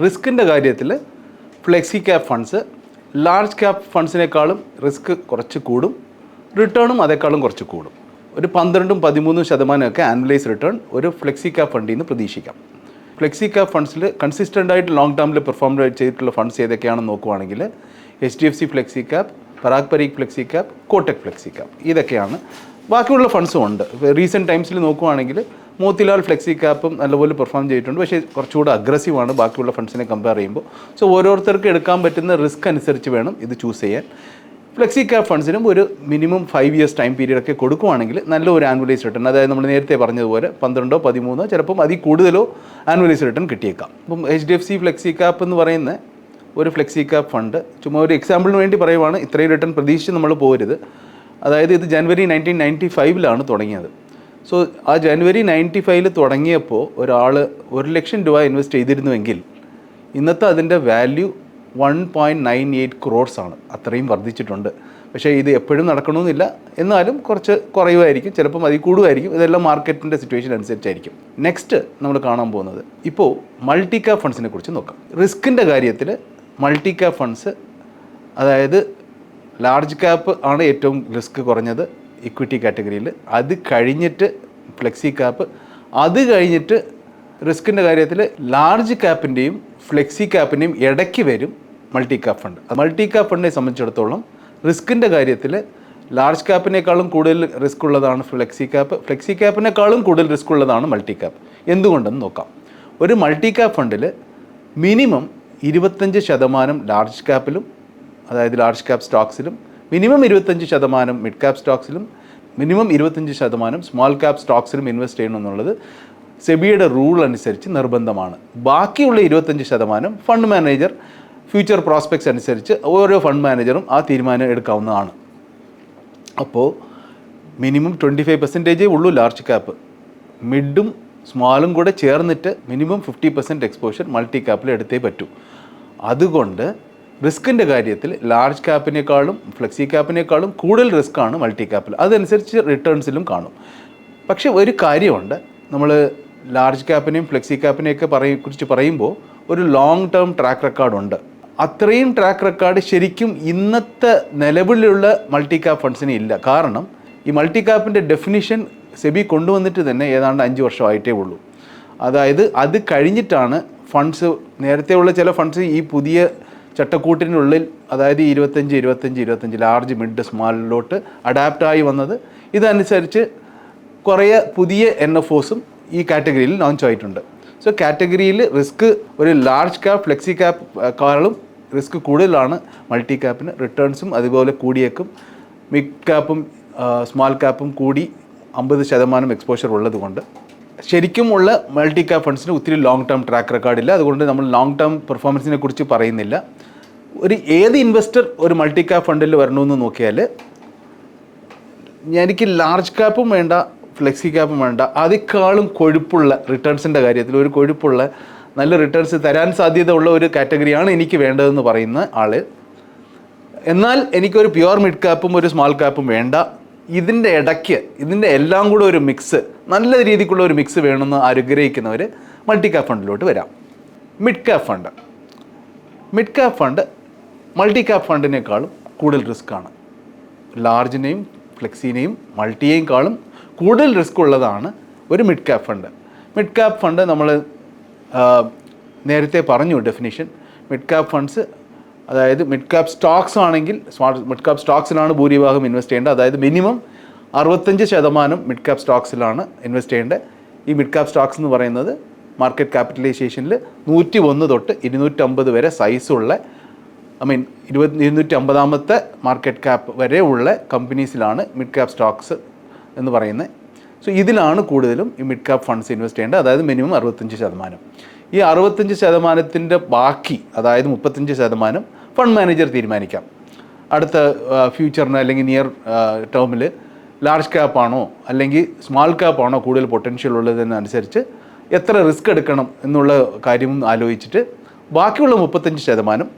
റിസ്കിന്റെ കാര്യത്തിൽ flexi cap funds large cap ഫണ്ട്സിനേക്കാളും risk കുറച്ച് കൂടും റിട്ടേണും അതേക്കാളും കുറച്ച് കൂടും. ഒരു പന്ത്രണ്ടും പതിമൂന്നും ശതമാനമൊക്കെ ആനുവലൈസ് റിട്ടേൺ ഒരു ഫ്ലെക്സി ക്യാപ് ഫണ്ടിൽ നിന്ന് പ്രതീക്ഷിക്കാം. ഫ്ലെക്സി ക്യാപ് ഫണ്ട്സിൽ കൺസിസ്റ്റന്റ് ആയിട്ട് ലോങ് ടേമിൽ പെർഫോം ചെയ്തിട്ടുള്ള ഫണ്ട്സ് ഏതൊക്കെയാണെന്ന് നോക്കുവാണെങ്കിൽ H D F C flexi cap Parag Parikh flexi cap Kotak flexi cap ഇതൊക്കെയാണ്. ബാക്കിയുള്ള ഫണ്ട്സും ഉണ്ട്. റീസെന്റ് ടൈംസിൽ നോക്കുവാണെങ്കിൽ മോത്തിലാൽ ഫ്ലെക്സി ക്യാപ്പും നല്ലപോലെ പെർഫോം ചെയ്തിട്ടുണ്ട്. പക്ഷേ കുറച്ചുകൂടെ അഗ്രസീവാണ് ബാക്കിയുള്ള ഫണ്ട്സിനെ കമ്പയർ ചെയ്യുമ്പോൾ സോ ഓരോരുത്തർക്ക് എടുക്കാൻ പറ്റുന്ന റിസ്ക് അനുസരിച്ച് വേണം ഇത് ചൂസ് ചെയ്യാൻ. ഫ്ലെക്സി ക്യാപ് ഫണ്ട്സിനും ഒരു minimum five years time period ഒക്കെ കൊടുക്കുവാണെങ്കിൽ നല്ല ഒരു ആനുവലൈസ് റിട്ടേൺ അതായത് നമ്മൾ നേരത്തെ പറഞ്ഞതുപോലെ പന്ത്രണ്ടോ പതിമൂന്നോ ചിലപ്പം അതിൽ കൂടുതലോ ആനുവലൈസ് റിട്ടേൺ കിട്ടിയേക്കാം. അപ്പം H D F C flexi cap എന്ന് പറയുന്ന ഒരു ഫ്ലെക്സി ക്യാപ്പ് ഫണ്ട് ചുമ്മാ ഒരു എക്സാമ്പിളിന് വേണ്ടി പറയുവാണ്. ഇത്രയും റിട്ടേൺ പ്രതീക്ഷിച്ച് നമ്മൾ പോരുത്. അതായത് ഇത് ജനുവരി നയന്റീൻ നയന്റി ഫൈവിലാണ് തുടങ്ങിയത്. സോ ആ ജനുവരി നയന്റി ഫൈവിൽ തുടങ്ങിയപ്പോൾ ഒരാൾ ഒരു ലക്ഷം രൂപ ഇൻവെസ്റ്റ് ചെയ്തിരുന്നുവെങ്കിൽ ഇന്നത്തെ അതിന്റെ value one point nine eight crores ആണ്. അത്രയും വർദ്ധിച്ചിട്ടുണ്ട്. പക്ഷേ ഇത് എപ്പോഴും നടക്കണമെന്നില്ല. എന്നാലും കുറച്ച് കുറയുമായിരിക്കും. ചിലപ്പം അതിൽ കൂടുമായിരിക്കും. ഇതെല്ലാം മാർക്കറ്റിന്റെ സിറ്റുവേഷൻ അനുസരിച്ചായിരിക്കും. നെക്സ്റ്റ് നമ്മൾ കാണാൻ പോകുന്നത്. ഇപ്പോൾ മൾട്ടി ക്യാപ് ഫണ്ട്സിനെ കുറിച്ച് നോക്കാം. റിസ്കിന്റെ കാര്യത്തിൽ മൾട്ടി ക്യാപ് ഫണ്ട്സ് അതായത് ലാർജ് ക്യാപ്പ് ആണ് ഏറ്റവും റിസ്ക് കുറഞ്ഞത്. ഇക്വിറ്റി കാറ്റഗറിയിൽ അത് കഴിഞ്ഞിട്ട് ഫ്ലെക്സി ക്യാപ്പ് അത് കഴിഞ്ഞിട്ട് റിസ്കിന്റെ കാര്യത്തിൽ ലാർജ് ക്യാപ്പിന്റെയും ഫ്ലെക്സി ക്യാപ്പിന്റെയും ഇടയ്ക്ക് വരും multi cap fund multi cap ഫണ്ടിനെ സംബന്ധിച്ചിടത്തോളം റിസ്കിന്റെ കാര്യത്തിൽ ലാർജ് ക്യാപ്പിനേക്കാളും കൂടുതൽ റിസ്ക് ഉള്ളതാണ് ഫ്ലെക്സി ക്യാപ്പ് ഫ്ലെക്സി ക്യാപ്പിനേക്കാളും കൂടുതൽ റിസ്ക് ഉള്ളതാണ് മൾട്ടി ക്യാപ്പ് എന്തുകൊണ്ടെന്ന് നോക്കാം. ഒരു മൾട്ടി ക്യാപ്പ് ഫണ്ടിൽ മിനിമം ഇരുപത്തഞ്ച് ശതമാനം ലാർജ് ക്യാപ്പിലും അതായത് ലാർജ് ക്യാപ്പ് സ്റ്റോക്സിലും മിനിമം ഇരുപത്തഞ്ച് ശതമാനം മിഡ് ക്യാപ് സ്റ്റോക്സിലും മിനിമം ഇരുപത്തഞ്ച് ശതമാനം സ്മോൾ ക്യാപ് സ്റ്റോക്സിലും ഇൻവെസ്റ്റ് ചെയ്യണമെന്നുള്ളത് സെബിയുടെ റൂൾ അനുസരിച്ച് നിർബന്ധമാണ്. ബാക്കിയുള്ള ഇരുപത്തഞ്ച് ശതമാനം ഫണ്ട് മാനേജർ ഫ്യൂച്ചർ പ്രോസ്പെക്ട്സ് അനുസരിച്ച് ഓരോ ഫണ്ട് മാനേജറും ആ തീരുമാനം എടുക്കാവുന്നതാണ്. അപ്പോൾ മിനിമം ട്വന്റി ഫൈവ് പെർസെന്റേജേ ഉള്ളൂ ലാർജ് ക്യാപ്പ് മിഡും സ്മോളും കൂടെ ചേർന്നിട്ട് minimum fifty percent exposure multi ക്യാപ്പിൽ എടുത്തേ പറ്റൂ. അതുകൊണ്ട് റിസ്കിന്റെ കാര്യത്തിൽ ലാർജ് ക്യാപ്പിനേക്കാളും ഫ്ലെക്സി ക്യാപ്പിനേക്കാളും കൂടുതൽ റിസ്ക് ആണ് മൾട്ടി ക്യാപ്പിൽ അതനുസരിച്ച് റിട്ടേൺസിലും കാണും. പക്ഷേ ഒരു കാര്യമുണ്ട്. നമ്മൾ ലാർജ് ക്യാപ്പിനെയും ഫ്ലെക്സി ക്യാപ്പിനെയൊക്കെ പറയും കുറിച്ച് പറയുമ്പോൾ ഒരു ലോങ് ടേം ട്രാക്ക് റെക്കോർഡുണ്ട് അത്രയും ട്രാക്ക് റെക്കോർഡ് ശരിക്കും ഇന്നത്തെ നിലവിലുള്ള മൾട്ടി ക്യാപ്പ് ഫണ്ട്സിന് ഇല്ല. കാരണം ഈ മൾട്ടി ക്യാപ്പിന്റെ ഡെഫിനിഷൻ സെബി കൊണ്ടുവന്നിട്ട് തന്നെ ഏതാണ്ട് അഞ്ച് വർഷമായിട്ടേ ഉള്ളൂ. അതായത് അത് കഴിഞ്ഞിട്ടാണ് ഫണ്ട്സ് നേരത്തെയുള്ള ചില ഫണ്ട്സ് ഈ പുതിയ ചട്ടക്കൂട്ടിനുള്ളിൽ അതായത് ഇരുപത്തഞ്ച് ഇരുപത്തഞ്ച് ഇരുപത്തഞ്ച് ലാർജ് മിഡ് സ്മാളിലോട്ട് അഡാപ്റ്റായി വന്നത്. ഇതനുസരിച്ച് കുറേ പുതിയ എൻ എഫ് ഓസും ഈ കാറ്റഗറിയിൽ ലോഞ്ച് ആയിട്ടുണ്ട്. സോ കാറ്റഗറിയിൽ റിസ്ക് ഒരു ലാർജ് ക്യാപ് ഫ്ലെക്സി ക്യാപ് കാളും റിസ്ക് കൂടുതലാണ്. മൾട്ടി ക്യാപ്പിന് റിട്ടേൺസും അതുപോലെ കൂടിയേക്കും. മിഡ് ക്യാപ്പും സ്മാൾ ക്യാപ്പും കൂടി അമ്പത് ശതമാനം എക്സ്പോഷർ ഉള്ളതുകൊണ്ട്. ശരിക്കും ഉള്ള മൾട്ടി ക്യാപ് ഫണ്ട്സിന് ഒത്തിരി ലോങ് ടേം ട്രാക്ക് റെക്കോർഡില്ല അതുകൊണ്ട് നമ്മൾ ലോങ് ടേം പെർഫോമൻസിനെ കുറിച്ച് പറയുന്നില്ല. ഒരു ഏത് ഇൻവെസ്റ്റർ ഒരു മൾട്ടി ക്യാപ് ഫണ്ടിൽ വരണമെന്ന് നോക്കിയാൽ എനിക്ക് ലാർജ് ക്യാപ്പും വേണ്ട ഫ്ലെക്സി ക്യാപ്പും വേണ്ട. അതിക്കാളും കൊഴുപ്പുള്ള റിട്ടേൺസിന്റെ കാര്യത്തിൽ ഒരു കൊഴുപ്പുള്ള നല്ല റിട്ടേൺസ് തരാൻ സാധ്യത ഉള്ള ഒരു കാറ്റഗറിയാണ് എനിക്ക് വേണ്ടതെന്ന് പറയുന്ന ആൾ എന്നാൽ എനിക്കൊരു പ്യുവർ മിഡ് ക്യാപ്പും ഒരു സ്മോൾ ക്യാപ്പും വേണ്ട. ഇതിന്റെ ഇടയ്ക്ക് ഇതിന്റെ എല്ലാം കൂടെ ഒരു മിക്സ് നല്ല രീതിക്കുള്ള ഒരു മിക്സ് വേണമെന്ന് ആഗ്രഹിക്കുന്നവർ മൾട്ടി ക്യാപ് ഫണ്ടിലോട്ട് വരാം. Mid cap fund mid cap fund multi cap ഫണ്ടിനേക്കാളും കൂടുതൽ റിസ്ക്കാണ് ലാർജിനെയും ഫ്ലെക്സിനെയും മൾട്ടിയേക്കാളും കാളും കൂടുതൽ റിസ്ക് ഉള്ളതാണ് ഒരു mid cap fund mid cap fund നമ്മൾ നേരത്തെ പറഞ്ഞു ഡെഫിനിഷൻ മിഡ് ക്യാപ് ഫണ്ട്സ് അതായത് മിഡ് ക്യാപ് സ്റ്റോക്സ് ആണെങ്കിൽ സ്മാർട്ട് മിഡ് ക്യാപ് സ്റ്റോക്സിലാണ് ഭൂരിഭാഗം ഇൻവെസ്റ്റ് ചെയ്യേണ്ടത്. അതായത് മിനിമം അറുപത്തഞ്ച് ശതമാനം മിഡ് ക്യാപ് സ്റ്റോക്സിലാണ് ഇൻവെസ്റ്റ് ചെയ്യേണ്ടത്. ഈ മിഡ് ക്യാപ് സ്റ്റോക്സ് എന്ന് പറയുന്നത് മാർക്കറ്റ് ക്യാപിറ്റലൈസേഷനിൽ നൂറ്റി ഒന്ന് തൊട്ട് ഇരുന്നൂറ്റമ്പത് വരെ സൈസുള്ള ഐ മീൻ ഇരുപത് ഇരുന്നൂറ്റി അമ്പതാമത്തെ മാർക്കറ്റ് ക്യാപ്പ് വരെ ഉള്ള കമ്പനീസിലാണ് മിഡ് ക്യാപ് സ്റ്റോക്സ് എന്ന് പറയുന്നത്. സോ ഇതിലാണ് കൂടുതലും ഈ മിഡ് ക്യാപ് ഫണ്ട്സ് ഇൻവെസ്റ്റ് ചെയ്യേണ്ടത്. അതായത് മിനിമം അറുപത്തഞ്ച് ശതമാനം. ഈ അറുപത്തഞ്ച് ശതമാനത്തിന്റെ ബാക്കി അതായത് മുപ്പത്തഞ്ച് ശതമാനം ഫണ്ട് മാനേജർ തീരുമാനിക്കാം. അടുത്ത ഫ്യൂച്ചറിന് അല്ലെങ്കിൽ നിയർ ടേമിൽ ലാർജ് ക്യാപ്പ് ആണോ അല്ലെങ്കിൽ സ്മാൾ ക്യാപ്പ് ആണോ കൂടുതൽ പൊട്ടൻഷ്യൽ ഉള്ളതെന്നനുസരിച്ച് എത്ര റിസ്ക് എടുക്കണം എന്നുള്ള കാര്യം ആലോചിച്ചിട്ട് ബാക്കിയുള്ള മുപ്പത്തഞ്ച് ശതമാനം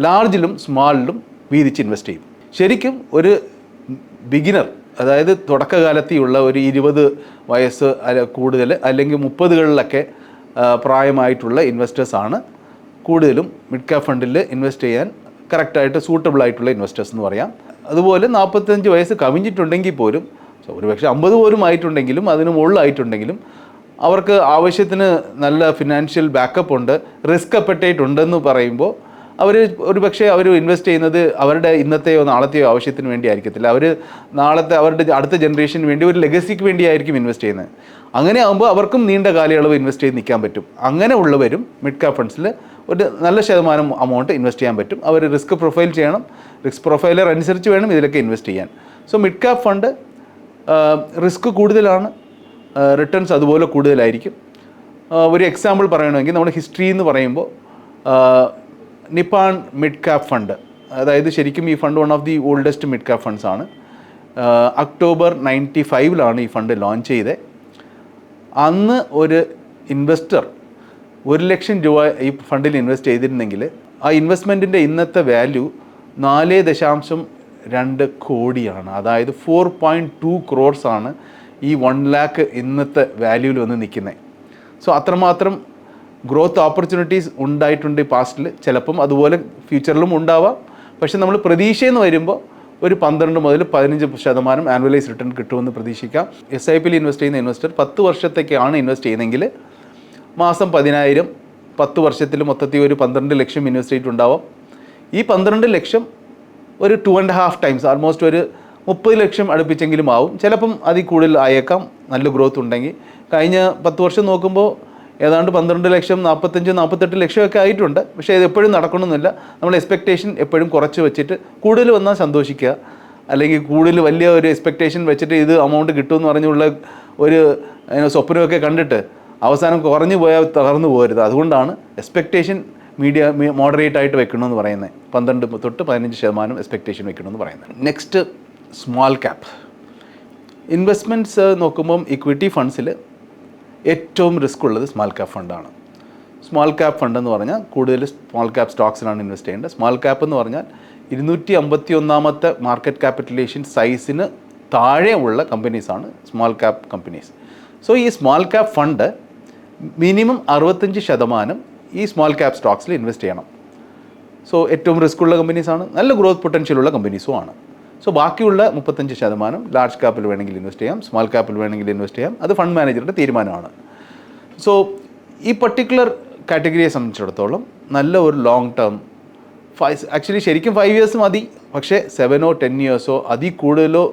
ലാർജിലും സ്മാളിലും വീതിച്ച് ഇൻവെസ്റ്റ് ചെയ്യും. ശരിക്കും ഒരു ബിഗിനർ അതായത് തുടക്കകാലത്തെയുള്ള ഒരു ഇരുപത് വയസ്സ് കൂടുതൽ അല്ലെങ്കിൽ മുപ്പതുകളിലൊക്കെ പ്രായമായിട്ടുള്ള ഇൻവെസ്റ്റേഴ്സാണ് കൂടുതലും മിഡ് ക്യാപ് ഫണ്ടിൽ ഇൻവെസ്റ്റ് ചെയ്യാൻ കറക്റ്റായിട്ട് സൂട്ടബിൾ ആയിട്ടുള്ള ഇൻവെസ്റ്റേഴ്സ് എന്ന് പറയാം. അതുപോലെ നാൽപ്പത്തഞ്ച് വയസ്സ് കവിഞ്ഞിട്ടുണ്ടെങ്കിൽ പോലും ഒരുപക്ഷെ അമ്പത് പോലും ആയിട്ടുണ്ടെങ്കിലും അതിന് മുകളിലായിട്ടുണ്ടെങ്കിലും അവർക്ക് ആവശ്യത്തിന് നല്ല ഫിനാൻഷ്യൽ ബാക്കപ്പ് ഉണ്ട് റിസ്ക് അപ്പറ്റേറ്റ് ഉണ്ടെന്ന് പറയുമ്പോൾ അവർ ഒരു പക്ഷേ അവർ ഇൻവെസ്റ്റ് ചെയ്യുന്നത് അവരുടെ ഇന്നത്തെയോ നാളത്തെയോ ആവശ്യത്തിന് വേണ്ടി ആയിരിക്കത്തില്ല അവർ നാളത്തെ അവരുടെ അടുത്ത ജനറേഷന് വേണ്ടി ഒരു ലെഗസിക്ക് വേണ്ടിയായിരിക്കും ഇൻവെസ്റ്റ് ചെയ്യുന്നത്. അങ്ങനെ ആകുമ്പോൾ അവർക്കും നീണ്ട കാലയളവ് ഇൻവെസ്റ്റ് ചെയ്ത് നിൽക്കാൻ പറ്റും. അങ്ങനെ ഉള്ളവരും മിഡ് ക്യാപ് ഫണ്ട്സിൽ ഒരു നല്ല ശതമാനം എമൗണ്ട് ഇൻവെസ്റ്റ് ചെയ്യാൻ പറ്റും. അവർ റിസ്ക് പ്രൊഫൈൽ ചെയ്യണം. റിസ്ക് പ്രൊഫൈലർ അനുസരിച്ച് വേണം ഇതിലൊക്കെ ഇൻവെസ്റ്റ് ചെയ്യാൻ. So mid cap fund risk കൂടുതലാണ്. റിട്ടേൺസ് അതുപോലെ കൂടുതലായിരിക്കും. ഒരു എക്സാമ്പിൾ പറയണമെങ്കിൽ നമ്മുടെ ഹിസ്റ്ററി എന്ന് പറയുമ്പോൾ നിപ്പാൺ മിഡ് ക്യാപ് ഫണ്ട് അതായത് ശരിക്കും ഈ fund one of the oldest mid cap funds ആണ്. അക്ടോബർ നയന്റി ഫൈവിലാണ് ഈ ഫണ്ട് ലോഞ്ച് ചെയ്തത് അന്ന് ഒരു ഇൻവെസ്റ്റർ ഒരു ലക്ഷം രൂപ ഈ ഫണ്ടിൽ ഇൻവെസ്റ്റ് ചെയ്തിരുന്നെങ്കിൽ ആ ഇൻവെസ്റ്റ്മെന്റിന്റെ ഇന്നത്തെ വാല്യൂ നാല് ദശാംശം രണ്ട് കോടിയാണ്. അതായത് ഫോർ പോയിന്റ് ടു ക്രോഡ്സാണ് ഈ വൺ ലാക്ക് ഇന്നത്തെ വാല്യൂവിൽ വന്ന് നിൽക്കുന്നത് സോ അത്രമാത്രം ഗ്രോത്ത് ഓപ്പർച്യൂണിറ്റീസ് ഉണ്ടായിട്ടുണ്ട് പാസ്റ്റിൽ ചിലപ്പം അതുപോലെ ഫ്യൂച്ചറിലും ഉണ്ടാവാം. പക്ഷെ നമ്മൾ പ്രതീക്ഷയെന്ന് വരുമ്പോൾ ഒരു പന്ത്രണ്ട് മുതൽ പതിനഞ്ച് ശതമാനം ആനുവലൈസ് റിട്ടേൺ കിട്ടുമെന്ന് പ്രതീക്ഷിക്കാം. എസ് ഐ പിയിൽ ഇൻവെസ്റ്റ് ചെയ്യുന്ന ഇൻവെസ്റ്റർ പത്ത് വർഷത്തേക്കാണ് ഇൻവെസ്റ്റ് ചെയ്യുന്നതെങ്കിൽ മാസം പതിനായിരം പത്ത് വർഷത്തിൽ മൊത്തത്തിൽ ഒരു പന്ത്രണ്ട് ലക്ഷം ഇൻവെസ്റ്റ് ചെയ്തിട്ടുണ്ടാവാം. ഈ പന്ത്രണ്ട് ലക്ഷം ഒരു two and half times almost ഒരു മുപ്പത് ലക്ഷം അടുപ്പിച്ചെങ്കിലും ആവും. ചിലപ്പം അതിൽ കൂടുതൽ ആയേക്കാം. നല്ല ഗ്രോത്ത് ഉണ്ടെങ്കിൽ. കഴിഞ്ഞ പത്ത് വർഷം നോക്കുമ്പോൾ ഏതാണ്ട് പന്ത്രണ്ട് ലക്ഷം നാൽപ്പത്തഞ്ച് നാൽപ്പത്തെട്ട് ലക്ഷമൊക്കെ ആയിട്ടുണ്ട്. പക്ഷേ ഇത് എപ്പോഴും നടക്കണമെന്നില്ല. നമ്മൾ എക്സ്പെക്റ്റേഷൻ എപ്പോഴും കുറച്ച് വെച്ചിട്ട് കൂടുതൽ വന്നാൽ സന്തോഷിക്കുക. അല്ലെങ്കിൽ കൂടുതൽ വലിയ ഒരു എക്സ്പെക്റ്റേഷൻ വെച്ചിട്ട് ഇത് അമൗണ്ട് കിട്ടുമെന്ന് പറഞ്ഞുള്ള ഒരു സ്വപ്നമൊക്കെ കണ്ടിട്ട് അവസാനം കുറഞ്ഞു പോയാൽ തകർന്നു പോകരുത്. അതുകൊണ്ടാണ് എക്സ്പെക്റ്റേഷൻ മീഡിയ മോഡറേറ്റ് ആയിട്ട് വെക്കണമെന്ന് പറയുന്നത്. പന്ത്രണ്ട് തൊട്ട് പതിനഞ്ച് ശതമാനം എക്സ്പെക്റ്റേഷൻ വെക്കണമെന്ന് പറയുന്നത്. നെക്സ്റ്റ് സ്മോൾ ക്യാപ്പ് ഇൻവെസ്റ്റ്മെന്റ്സ് നോക്കുമ്പം ഇക്വിറ്റി ഫണ്ട്സിൽ ഏറ്റവും റിസ്ക് ഉള്ളത് സ്മാൾ ക്യാപ് ഫണ്ടാണ് സ്മാൾ ക്യാപ് ഫണ്ട് എന്ന് പറഞ്ഞാൽ കൂടുതൽ സ്മാൾ ക്യാപ് സ്റ്റോക്സിലാണ് ഇൻവെസ്റ്റ് ചെയ്യേണ്ടത്. സ്മാൾ ക്യാപ്പ് എന്ന് പറഞ്ഞാൽ ഇരുന്നൂറ്റി അമ്പത്തി ഒന്നാമത്തെ മാർക്കറ്റ് ക്യാപിറ്റലേഷൻ സൈസിന് താഴെ ഉള്ള കമ്പനീസാണ് സ്മാൾ ക്യാപ് കമ്പനീസ് സോ ഈ സ്മാൾ ക്യാപ് ഫണ്ട് മിനിമം അറുപത്തഞ്ച് ശതമാനം ഈ സ്മാൾ ക്യാപ് സ്റ്റോക്സിൽ ഇൻവെസ്റ്റ് ചെയ്യണം. സോ ഏറ്റവും റിസ്ക് ഉള്ള കമ്പനീസാണ് നല്ല ഗ്രോത്ത് പൊട്ടൻഷ്യൽ ഉള്ള കമ്പനീസും ആണ്. സോ ബാക്കിയുള്ള മുപ്പത്തഞ്ച് ശതമാനം ലാർജ് ക്യാപ്പിൽ വേണമെങ്കിൽ ഇൻവെസ്റ്റ് ചെയ്യാം സ്മോൾ ക്യാപ്പിൽ വേണമെങ്കിൽ ഇൻവെസ്റ്റ് ചെയ്യാം. അത് ഫണ്ട് മാനേജറുടെ തീരുമാനമാണ്. സോ ഈ പർട്ടിക്കുലർ കാറ്റഗറിയെ സംബന്ധിച്ചിടത്തോളം നല്ല ഒരു ലോങ് ടേം ഫൈവ് ആക്ച്വലി ശരിക്കും ഫൈവ് ഇയേഴ്സ് മതി. പക്ഷേ സെവനോ ടെൻ ഇയേഴ്സോ അതിൽ കൂടുതലോ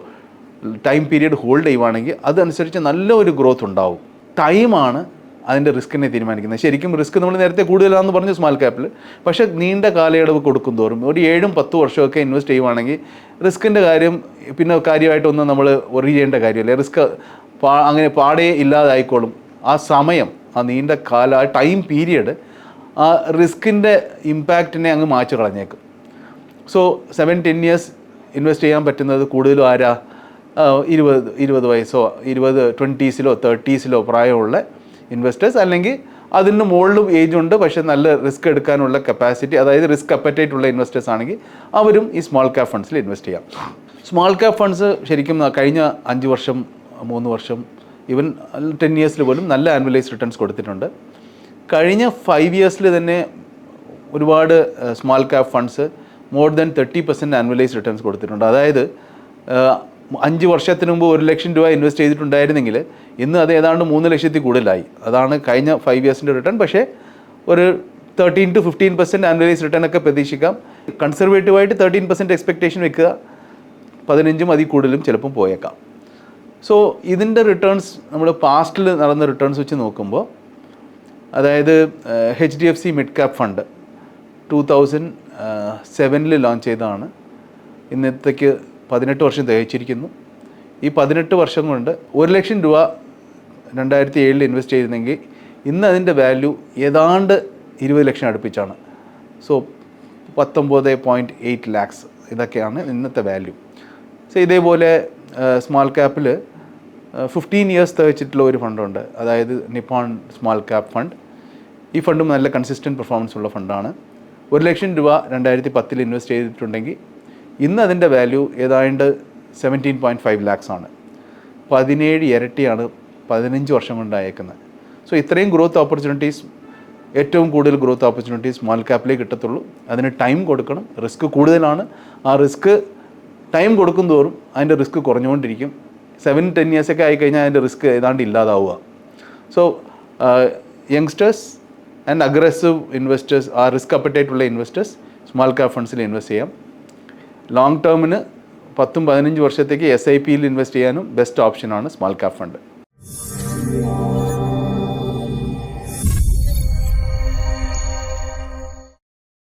ടൈം പീരീഡ് ഹോൾഡ് ചെയ്യുവാണെങ്കിൽ അതനുസരിച്ച് നല്ല ഒരു ഗ്രോത്ത് ഉണ്ടാവും. ടൈമാണ് അതിന്റെ റിസ്കിനെ തീരുമാനിക്കുന്നത്. ശരിക്കും റിസ്ക് നമ്മൾ നേരത്തെ കൂടുതലാണെന്ന് പറഞ്ഞു സ്മാൾ ക്യാപ്പിൽ പക്ഷേ നീണ്ട കാലയളവ് കൊടുക്കും തോറും ഒരു ഏഴും പത്ത് വർഷമൊക്കെ ഇൻവെസ്റ്റ് ചെയ്യുവാണെങ്കിൽ റിസ്കിന്റെ കാര്യം പിന്നെ കാര്യമായിട്ടൊന്നും നമ്മൾ വറി ചെയ്യേണ്ട കാര്യമില്ല. റിസ്ക് പാ അങ്ങനെ പാടേ ഇല്ലാതായിക്കോളും. ആ സമയം ആ നീണ്ട കാല ആ ടൈം പീരിയഡ് ആ റിസ്കിന്റെ ഇമ്പാക്റ്റിനെ അങ്ങ് മാച്ചു കളഞ്ഞേക്കും. So seven ten years invest ചെയ്യാൻ പറ്റുന്നത് കൂടുതലും ആരാ? ഇരുപത് ഇരുപത് വയസ്സോ ഇരുപത് ട്വന്റീസിലോ തേർട്ടീസിലോ പ്രായമുള്ള ഇൻവെസ്റ്റേഴ്സ് അല്ലെങ്കിൽ അതിന് മുകളിലും ഏജ് ഉണ്ട്. പക്ഷേ നല്ല റിസ്ക് എടുക്കാനുള്ള കപ്പാസിറ്റി അതായത് റിസ്ക് അപ്പറ്റേറ്റ് ഉള്ള ഇൻവെസ്റ്റേഴ്സ് ആണെങ്കിൽ അവരും ഈ സ്മോൾ ക്യാപ് ഫണ്ട്സിൽ ഇൻവെസ്റ്റ് ചെയ്യാം. സ്മോൾ ക്യാപ് ഫണ്ട്സ് ശരിക്കും കഴിഞ്ഞ അഞ്ച് വർഷം മൂന്ന് വർഷം ഈവൻ ടെൻ ഇയേഴ്സിൽ പോലും നല്ല ആനുവലൈസ് റിട്ടേൺസ് കൊടുത്തിട്ടുണ്ട്. കഴിഞ്ഞ ഫൈവ് ഇയേഴ്സിൽ തന്നെ ഒരുപാട് small cap funds more than thirty percent annualise returns കൊടുത്തിട്ടുണ്ട്. അതായത് അഞ്ച് വർഷത്തിന് മുമ്പ് ഒരു ലക്ഷം രൂപ ഇൻവെസ്റ്റ് ചെയ്തിട്ടുണ്ടായിരുന്നെങ്കിൽ ഇന്ന് അത് ഏതാണ്ട് മൂന്ന് ലക്ഷത്തിൽ കൂടുതലായി. അതാണ് കഴിഞ്ഞ ഫൈവ് ഇയേഴ്സിന്റെ റിട്ടേൺ പക്ഷേ ഒരു thirteen to fifteen percent annualise return ഒക്കെ പ്രതീക്ഷിക്കാം. കൺസർവേറ്റീവായിട്ട് തേർട്ടീൻ പെർസെന്റ് എക്സ്പെക്റ്റേഷൻ വെക്കുക. പതിനഞ്ചും അതിൽ കൂടുതലും ചിലപ്പം പോയേക്കാം. സോ ഇതിന്റെ റിട്ടേൺസ് നമ്മൾ പാസ്റ്റിൽ നടന്ന റിട്ടേൺസ് വെച്ച് നോക്കുമ്പോൾ അതായത് H D F C mid cap fund two thousand സെവനിൽ ലോഞ്ച് ചെയ്തതാണ്. ഇന്നത്തേക്ക് പതിനെട്ട് വർഷം തികച്ചിരിക്കുന്നു ഈ പതിനെട്ട് വർഷം കൊണ്ട് ഒരു ലക്ഷം രൂപ രണ്ടായിരത്തി ഏഴിൽ ഇൻവെസ്റ്റ് ചെയ്തിരുന്നെങ്കിൽ ഇന്ന് അതിന്റെ വാല്യൂ ഏതാണ്ട് ഇരുപത് ലക്ഷം അടുപ്പിച്ചാണ്. സോ പത്തൊമ്പത് പോയിന്റ് എയ്റ്റ് ലാക്സ് ഇതൊക്കെയാണ് ഇന്നത്തെ വാല്യൂ. സോ ഇതേപോലെ സ്മാൾ ക്യാപ്പിൽ ഫിഫ്റ്റീൻ ഇയേഴ്സ് തികച്ചിട്ടുള്ള ഒരു ഫണ്ടുണ്ട് അതായത് നിപ്പോൺ സ്മാൾ ക്യാപ്പ് ഫണ്ട് ഈ ഫണ്ടും നല്ല കൺസിസ്റ്റന്റ് പെർഫോമൻസ് ഉള്ള ഫണ്ടാണ് ഒരു ലക്ഷം രൂപ രണ്ടായിരത്തി പത്തിൽ ഇൻവെസ്റ്റ് ചെയ്തിട്ടുണ്ടെങ്കിൽ ഇന്ന് അതിന്റെ വാല്യൂ ഏതാണ്ട് സെവന്റീൻ പോയിന്റ് ഫൈവ് ലാക്സ് ആണ്. പതിനേഴ് ഇരട്ടിയാണ് പതിനഞ്ച് വർഷം കൊണ്ട് അയക്കുന്നത് സോ ഇത്രയും ഗ്രോത്ത് ഓപ്പർച്യൂണിറ്റീസ് ഏറ്റവും കൂടുതൽ ഗ്രോത്ത് ഓപ്പർച്യൂണിറ്റീസ് സ്മോൾ ക്യാപ്പിലേ കിട്ടത്തുള്ളൂ. അതിന് ടൈം കൊടുക്കണം. റിസ്ക് കൂടുതലാണ്. ആ റിസ്ക് ടൈം കൊടുക്കും തോറും അതിന്റെ റിസ്ക് കുറഞ്ഞുകൊണ്ടിരിക്കും. സെവൻ ടെൻ ഇയേഴ്സൊക്കെ ആയിക്കഴിഞ്ഞാൽ അതിന്റെ റിസ്ക് ഏതാണ്ട് ഇല്ലാതാവുക. So youngsters and aggressive investors ആ റിസ്ക് അപ്പറ്റേറ്റുള്ള ഇൻവെസ്റ്റേഴ്സ് സ്മോൾ ക്യാപ് ഫണ്ട്സിൽ ഇൻവെസ്റ്റ് ചെയ്യാം. ലോങ് ടേമിന് പത്തും പതിനഞ്ച് വർഷത്തേക്ക് എസ് ഐ പിയിൽ ഇൻവെസ്റ്റ് ചെയ്യാനും ബെസ്റ്റ് ഓപ്ഷനാണ് സ്മോൾ ക്യാപ് ഫണ്ട്